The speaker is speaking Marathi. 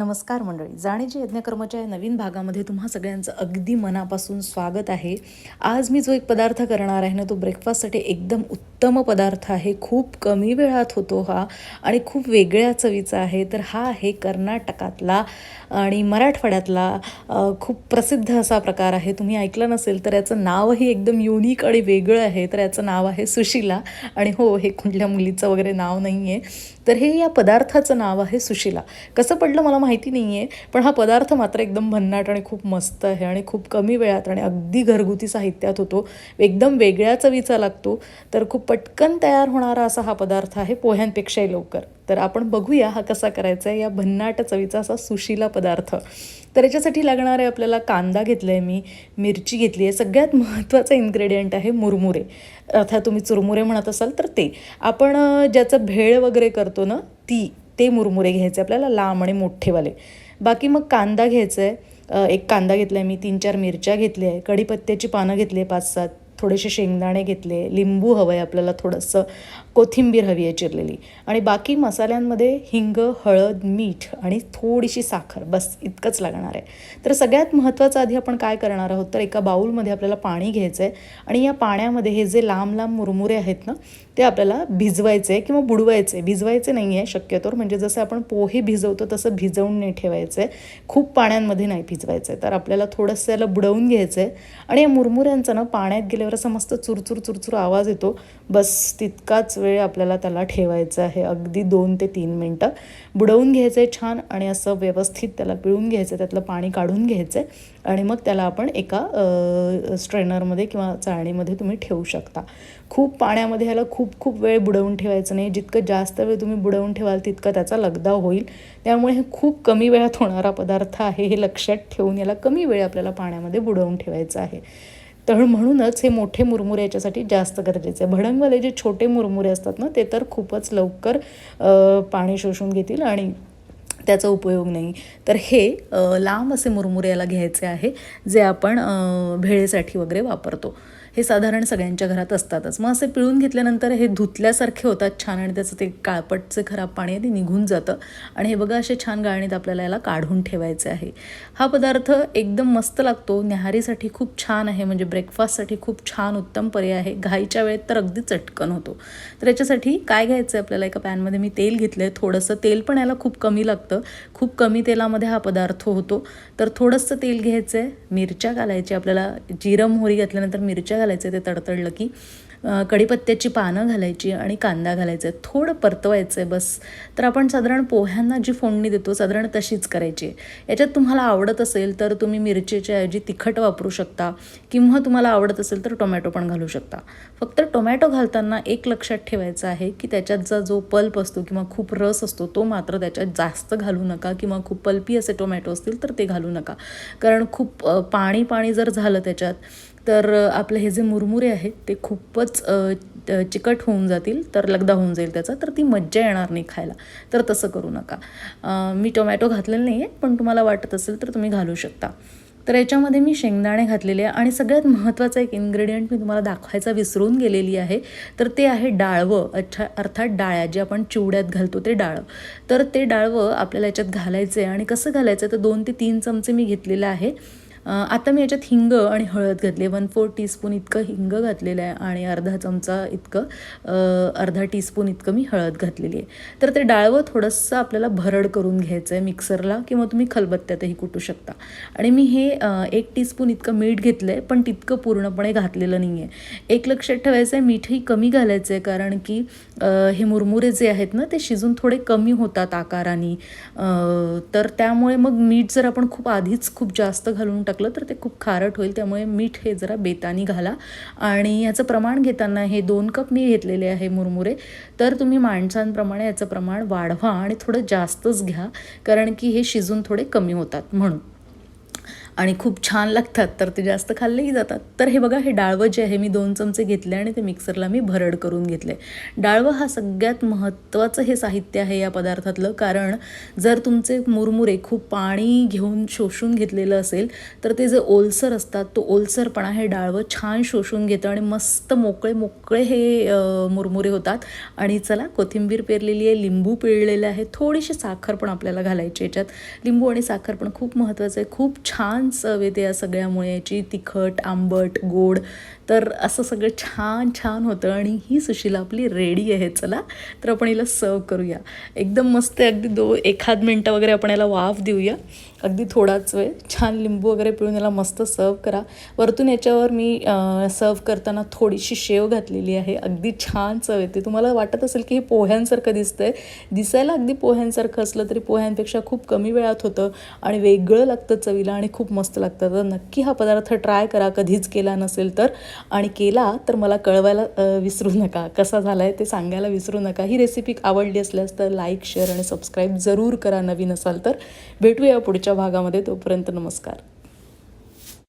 नमस्कार मंडळी. जाणीचे यज्ञकर्माच्या या नवीन भागामध्ये तुम्हा सगळ्यांचं अगदी मनापासून स्वागत आहे. आज मी जो एक पदार्थ करणार आहे ना तो ब्रेकफास्टसाठी एकदम उत्तम पदार्थ आहे. खूप कमी वेळात होतो हा आणि खूप वेगळ्या चवीचा आहे. तर हा आहे कर्नाटकातला आणि मराठवाड्यातला खूप प्रसिद्ध असा प्रकार आहे. तुम्ही ऐकलं नसेल तर याचं नावही एकदम युनिक आणि वेगळं आहे. तर याचं नाव आहे सुशिला आणि हो हे कुठल्या मुलीचं वगैरे नाव नाही आहे तर हे या पदार्थाचं नाव आहे सुशिला. कसं पडलं मला माहिती नाही आहे पण हा पदार्थ मात्र एकदम भन्नाट आणि खूप मस्त आहे आणि खूप कमी वेळात आणि अगदी घरगुती साहित्यात होतो. एकदम वेगळ्या चवीचा लागतो. तर खूप पटकन तयार होणारा असा हा पदार्थ आहे पोह्यांपेक्षाही लवकर. तर आपण बघूया हा कसा करायचा आहे. या भन्नाट चवीचा असा सुशीला पदार्थ. तर याच्यासाठी लागणार आहे आपल्याला कांदा घेतला आहे मी मिरची घेतली आहे. सगळ्यात महत्त्वाचं इन्ग्रेडियंट आहे मुरमुरे. अर्थात तुम्ही चुरमुरे म्हणत असाल तर ते. आपण ज्याचं भेळ वगैरे करतो ना ती ते मुरमुरे घ्यायचे आपल्याला लांब आणि मोठेवाले. बाकी मग कांदा घ्यायचा आहे एक कांदा घेतला आहे मी तीन चार मिरच्या घेतल्या आहे कढीपत्त्याची पानं घेतली आहे पाच सात. थोडेसे शेंगदाणे घेतले लिंबू हवं आहे आपल्याला थोडंसं कोथिंबीर हवी आहे चिरलेली. आणि बाकी मसाल्यांमध्ये हिंग हळद मीठ आणि थोडीशी साखर बस इतकंच लागणार आहे. तर सगळ्यात महत्त्वाचं आधी आपण काय करणार आहोत? तर एका बाऊलमध्ये आपल्याला पाणी घ्यायचं आहे आणि या पाण्यामध्ये हे जे लांब लांब मुरमुरे आहेत ना ते आपल्याला भिजवायचे किंवा बुडवायचे भिजवायचे नाही आहे शक्यतोवर. म्हणजे जसं आपण पोहे भिजवतो तसं भिजवून नाही ठेवायचं आहे खूप पाण्यामध्ये नाही भिजवायचं आहे तर आपल्याला थोडंसं याला बुडवून घ्यायचं आहे आणि या मुरमुऱ्यांचा ना पाण्यात गेल्यावर असं मस्त चुरचुर चुरचुर आवाज येतो. बस तितकाच वेळ आपल्याला त्याला ठेवायचा आहे. अगदी दोन ते तीन मिनटं. बुडवून घ्यायचं आहे छान. आणि असं व्यवस्थित त्याला पिळून घ्यायचं आहे त्यातलं पाणी काढून घ्यायचं आहे आणि मग त्याला आपण एका स्ट्रेनरमध्ये किंवा चाळणीमध्ये तुम्ही ठेवू शकता. खूप पाण्यामध्ये ह्याला खूप खूप वेळ बुडवून ठेवायचं नाही. जितकं जास्त वेळ तुम्ही बुडवून ठेवाल तितका त्याचा लगदा होईल. त्यामुळे हे खूप कमी वेळात होणारा पदार्थ आहे हे लक्षात ठेवून याला कमी वेळ आपल्याला पाण्यामध्ये बुडवून ठेवायचं आहे. तर म्हणूनच हे मोठे मुरमुरे याच्यासाठी जास्त गरजेचे आहे. भडंगवाले जे छोटे मुरमुरे असतात ना ते तर खूपच लवकर पाणी शोषून घेतील आणि त्याचा उपयोग नाही. तर हे लांब असे मुरमुरे याला घ्यायचे आहे जे आपण भेळेसाठी वगैरे वापरतो. हे साधारण सगळ्यांच्या घरात असतातच. मग असे पिळून घेतल्यानंतर हे धुतल्यासारखे होतात छान आणि त्याचं ते काळपटचे खराब पाणी आहे ते निघून जातं. आणि हे बघा असे छान गाळणीत आपल्याला याला काढून ठेवायचे आहे. हा पदार्थ एकदम मस्त लागतो. न्याहारीसाठी खूप छान आहे. म्हणजे ब्रेकफास्टसाठी खूप छान उत्तम पर्याय आहे. घाईच्या वेळेत तर अगदी चटकन होतो. तर याच्यासाठी काय घ्यायचं आहे आपल्याला? एका पॅनमध्ये मी तेल घेतलं आहे थोडंसं तेल पण याला खूप कमी लागतं. खूप कमी तेलामध्ये हा पदार्थ होतो. तर थोडंसं तेल घ्यायचं आहे मिरच्या घालायची. आपल्याला जिरं मोहरी घातल्यानंतर मिरच्या घालायचं ते तडतडलं की कढीपत्त्याची पानं घालायची आणि कांदा घालायचा आहे. थोडं परतवायचं आहे बस. तर आपण साधारण पोह्यांना जी फोडणी देतो साधारण तशीच करायची आहे. याच्यात तुम्हाला आवडत असेल तर तुम्ही मिरचीच्या ऐवजी तिखट वापरू शकता किंवा तुम्हाला आवडत असेल तर टोमॅटो पण घालू शकता. फक्त टोमॅटो घालताना एक लक्षात ठेवायचं आहे की त्याच्यातचा जो पल्प असतो किंवा खूप रस असतो तो मात्र त्याच्यात जास्त घालू नका किंवा खूप पल्पी असे टोमॅटो असतील तर ते घालू नका. कारण खूप पाणी पाणी जर झालं त्याच्यात तर आपलं आपले हे जे मुरमुरे आहेत ते खूपच चिकट होऊन जातील तर लगदा होऊन जाईल त्याचा तर ती मज्जा येणार नाही खायला. तर तसं करू नका. मी टोमॅटो घातलेलं नाही आहे पण तुम्हाला वाटत असेल तर तुम्ही घालू शकता. तर याच्यामध्ये मी शेंगदाणे घातलेले आहे आणि सगळ्यात महत्त्वाचा एक इन्ग्रेडियंट मी तुम्हाला दाखवायचा विसरून गेलेली आहे तर ते आहे डाळवं. अच्छा अर्थात डाळ्या जे आपण चिवड्यात घालतो ते डाळं तर ते डाळवं आपल्याला याच्यात घालायचं आहे आणि कसं घालायचं तर दोन ते तीन चमचे मी घेतलेलं आहे. आता मी याच्यात हिंग आणि हळद घातली वन फोर टीस्पून इतकं हिंग घातलेलं आहे आणि अर्धा चमचा इतकं अर्धा टीस्पून इतकं मी हळद घातलेली आहे. तर ते डाळवं थोडंसं आपल्याला भरड करून घ्यायचं आहे मिक्सरला किंवा तुम्ही खलबत्त्यातही कुटू शकता. आणि मी हे एक टीस्पून इतकं मीठ घेतलं आहे पण तितकं पूर्णपणे घातलेलं नाही आहे एक लक्षात ठेवायचं आहे मीठही कमी घालायचं आहे कारण की हे मुरमुरे जे आहेत ना ते शिजून थोडे कमी होतात आकाराने. तर त्यामुळे मग मीठ जर आपण खूप आधीच खूप जास्त घालून टाकलं तर ते खूप खारट होईल. त्यामुळे मीठ हे जरा बेतानी घाला. आणि याचं प्रमाण घेताना हे दोन कप मी घेतलेले आहे मुरमुरे. तर तुम्ही माणसांप्रमाणे याचं प्रमाण वाढवा आणि थोडं जास्तच घ्या. कारण की हे शिजून थोडे कमी होतात म्हणून. आणि खूप छान लागतात तर ते जास्त खाल्लेही जातात. तर हे बघा हे डाळवं जे आहे मी दोन चमचे घेतले आणि ते मिक्सरला मी भरड करून घेतले. डाळवं हा सगळ्यात महत्त्वाचं हे साहित्य आहे या पदार्थातलं कारण जर तुमचे मुरमुरे खूप पाणी घेऊन शोषून घेतलेलं असेल तर ते जे ओलसर असतात तो ओलसरपणा हे डाळवं छान शोषून घेतं आणि मस्त मोकळे मोकळे हे मुरमुरे होतात. आणि चला कोथिंबीर पेरलेली आहे लिंबू पिळलेलं आहे थोडीशी साखर पण आपल्याला घालायची याच्यात. लिंबू आणि साखर पण खूप महत्त्वाचं आहे खूप छान चव येते या सगळ्यामुळे याची तिखट आंबट गोड. तर असं सगळं छान छान होतं आणि ही सुशीला आपली रेडी आहे. चला तर आपण हिला सर्व करूया. एकदम मस्त अगदी दो एखाद मिनटं वगैरे आपण याला वाफ देऊया. अगदी थोडाच वेळ. छान लिंबू वगैरे पिळून याला मस्त सर्व करा. वरतून याच्यावर मी सर्व करताना थोडीशी शेव घातलेली आहे. अगदी छान चव येते. तुम्हाला वाटत असेल की हे पोह्यांसारखं दिसतंय. दिसायला अगदी पोह्यांसारखं असलं तरी पोह्यांपेक्षा खूप कमी वेळात होतं आणि वेगळं लागतं चवीला आणि खूप मस्त लागतं. तर नक्की हा पदार्थ ट्राय करा. कधीच केला नसेल तर. आणि केला तर मला कळवायला विसरू नका. कसा झाला आहे ते सांगायला विसरू नका. ही रेसिपी आवडली असल्यास तर लाईक शेअर आणि सबस्क्राईब जरूर करा नवीन असाल तर. भेटूया पुढच्या भागामध्ये तोपर्यंत नमस्कार.